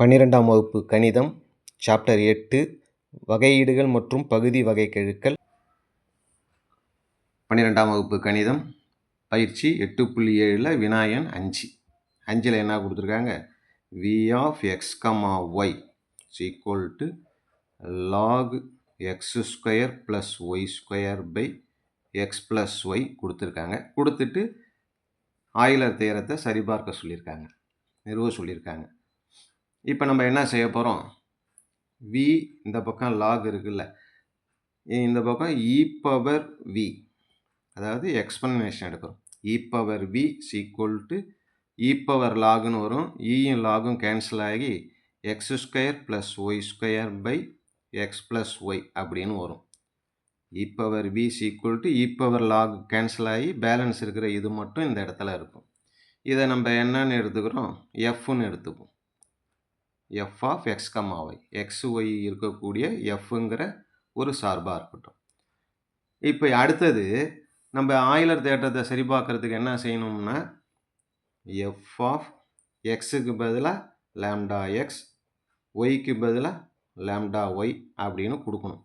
பன்னிரெண்டாம் வகுப்பு கணிதம் சாப்டர் எட்டு வகையீடுகள் மற்றும் பகுதி வகைக்கெழுக்கள் பன்னிரெண்டாம் வகுப்பு கணிதம் பயிற்சி எட்டு புள்ளி ஏழில் வினாயன் அஞ்சு. அஞ்சில் என்ன கொடுத்துருக்காங்க? V of x comma y equal to log x square plus y square by x plus y கொடுத்துருக்காங்க. கொடுத்துட்டு ஆயிலர் தேரத்தை சரிபார்க்க சொல்லியிருக்காங்க. நிறுவ சொல்லியிருக்காங்க. இப்போ நம்ம என்ன செய்ய போகிறோம் வி இந்த பக்கம் லாக் இருக்குல்ல. இந்த பக்கம் இ பவர் வி அதாவது எக்ஸ்பனேஷன் எடுக்கிறோம். E power v is equal to e power லாகுன்னு வரும். இயும் லாகும் கேன்சல் ஆகி x square plus y square by x plus y அப்படின்னு வரும். E power v is equal to e power log cancel ஆகி பேலன்ஸ் இருக்கிற இது மட்டும் இந்த இடத்துல இருக்கும். இதை நம்ம என்னன்னு எடுத்துக்கிறோம்? எஃப்னு எடுத்துப்போம். F of x comma y x y இருக்கக்கூடிய எஃப்ங்கிற ஒரு சார்பாக இருக்கட்டும். இப்போ அடுத்தது நம்ம ஆயிலர் தேட்டத்தை சரி பார்க்குறதுக்கு என்ன செய்யணும்னா எஃப் ஆஃப் எக்ஸுக்கு பதிலாக லேம்டா எக்ஸ் ஒய்க்கு பதிலாக லேம்டா ஒய் அப்படின்னு கொடுக்கணும்.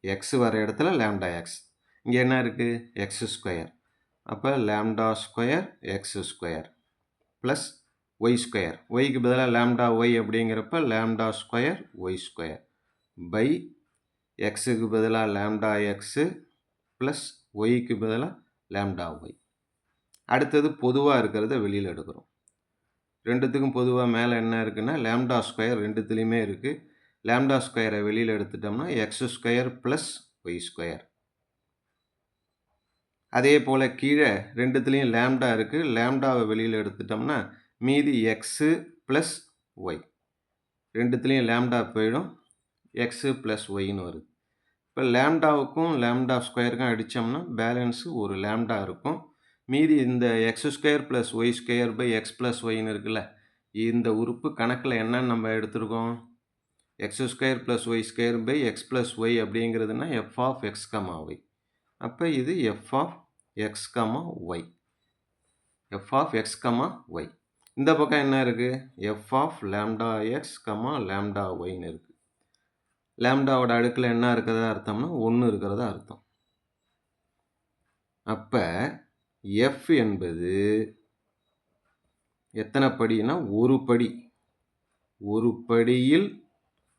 எக்ஸ் வர இடத்துல லேம்டா எக்ஸ் இங்கே என்ன இருக்குது எக்ஸ் ஸ்கொயர் அப்போ lambda square x square plus y square ஒய்க்கு பதிலாக லேம்டா ஒய் அப்படிங்கிறப்ப lambda square y square by எக்ஸுக்கு பதிலாக லேம்டா எக்ஸு ப்ளஸ் ஒய்க்கு பதிலாக லேம்டா ஒய் அடுத்தது பொதுவாக இருக்கிறத வெளியில் எடுக்கிறோம். ரெண்டுத்துக்கும் பொதுவாக மேலே என்ன இருக்குன்னா லேம்டா ஸ்கொயர் ரெண்டுத்துலேயுமே இருக்குது லேம்டா ஸ்கொயரை வெளியில் எடுத்துட்டோம்னா x square plus y square அதே போல் கீழே ரெண்டுத்துலேயும் லேம்டா இருக்குது லேம்டாவை வெளியில் எடுத்துட்டோம்னா மீதி எக்ஸு ப்ளஸ் ஒய் ரெண்டுத்துலேயும் லேம்டா போயிடும். எக்ஸு ப்ளஸ் ஒய்னு வருது. இப்போ லேம்டாவுக்கும் லேம்டா ஸ்கொயருக்கும் அடித்தோம்னா பேலன்ஸு ஒரு லேம்டா இருக்கும். மீதி இந்த x square plus y square by x plus ஒய்னு இருக்குல்ல இந்த உறுப்பு கணக்கில் என்னன்னு நம்ம எடுத்துருக்கோம்? X square plus y square by x plus y அப்படிங்கிறதுனா f of x comma y அப்போ இது f of x comma y f of x comma y இந்த பக்கம் என்ன இருக்குது f of lambda x comma lambda ஒய்னு இருக்குது லேம்டாவோட அடுக்கில் என்ன இருக்கிறதா அர்த்தம்னா ஒன்று இருக்கிறதா அர்த்தம். அப்போ எஃப் என்பது எத்தனை படினா ஒரு படி. ஒரு படியில்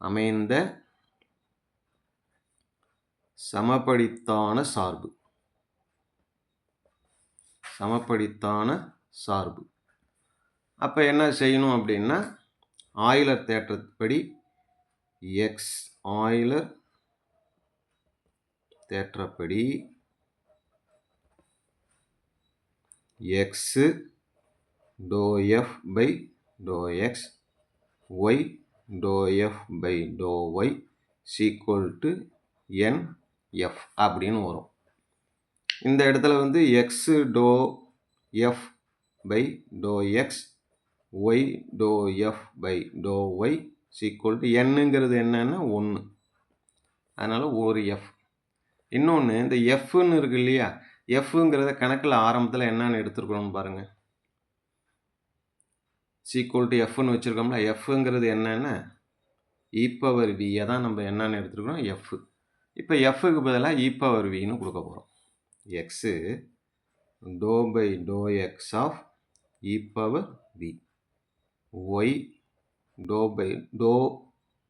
அமைந்த சமப்படித்தான சார்பு. சமப்படித்தான சார்பு. அப்போ என்ன செய்யணும் அப்படின்னா ஆயிலர் தேற்றப்படி x Euler தேற்றப்படி x doe f by doe x y doe f by doe y is equal to n f அப்படின்னு வரும். இந்த இடத்துல வந்து x doe f by doe x y doe f by doe y is equal to என்னங்கிறது என்னன்னா ஒன்று அதனால் ஒரு எஃப் இன்னொன்று இந்த எஃப்னு இருக்கு இல்லையா? எஃப்ங்கிறத கணக்கில் ஆரம்பத்தில் என்னென்னு எடுத்துருக்கணும்னு பாருங்கள் சீக்குவல் டு எஃப்னு வச்சுருக்கோம்ல எஃப்ங்கிறது என்னென்னா ஈப்பவர் e வியை தான் நம்ம என்னென்னு எடுத்துருக்கோம் எஃப் இப்போ எஃப்க்கு பதிலாக இ e பவர் வின்னு கொடுக்க போகிறோம் x doe by doe x of e v y doe by doe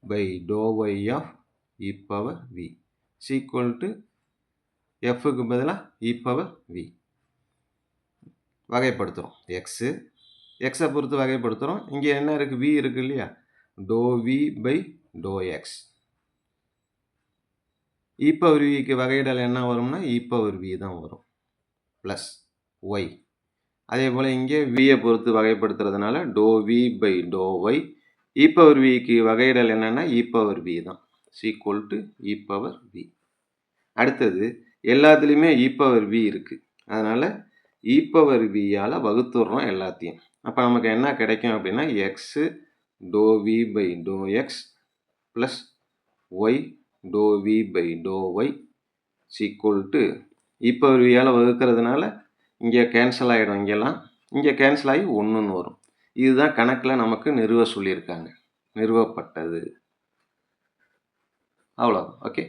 by doe y of e power v is equal to எஃப்க்கு பதிலாக இ பவர் வி வகைப்படுத்துகிறோம் எக்ஸு எக்ஸை பொறுத்து வகைப்படுத்துகிறோம் இங்கே என்ன இருக்குது வி இருக்குது இல்லையா? Doe v by doe x e power விக்கு வகையிடல் என்ன வரும்னா இ பவர் வி தான் வரும். ப்ளஸ் ஒய் அதே போல் இங்கே வியை பொறுத்து வகைப்படுத்துறதுனால doe v by doe y e power விக்கு வகையிடல் என்னென்னா இ e பவர் வி தான். Is equal to e power v அடுத்தது எல்லாத்துலேயுமே இ e பவர் வி இருக்குது அதனால் இ e பவர் வியால் வகுத்துடுறோம் எல்லாத்தையும். அப்போ நமக்கு என்ன கிடைக்கும் அப்படின்னா x doe v by doe x plus y doe v by doe y is equal to e வியால் வகுக்கிறதுனால இங்கே கேன்சல் ஆகிடும் இங்கெல்லாம். இங்கே கேன்சல் ஆகி ஒன்றுன்னு வரும். இதுதான் கணக்கில் நமக்கு நிறுவ சொல்லியிருக்காங்க. நிறுவப்பட்டது. அவ்வளோ ஓகே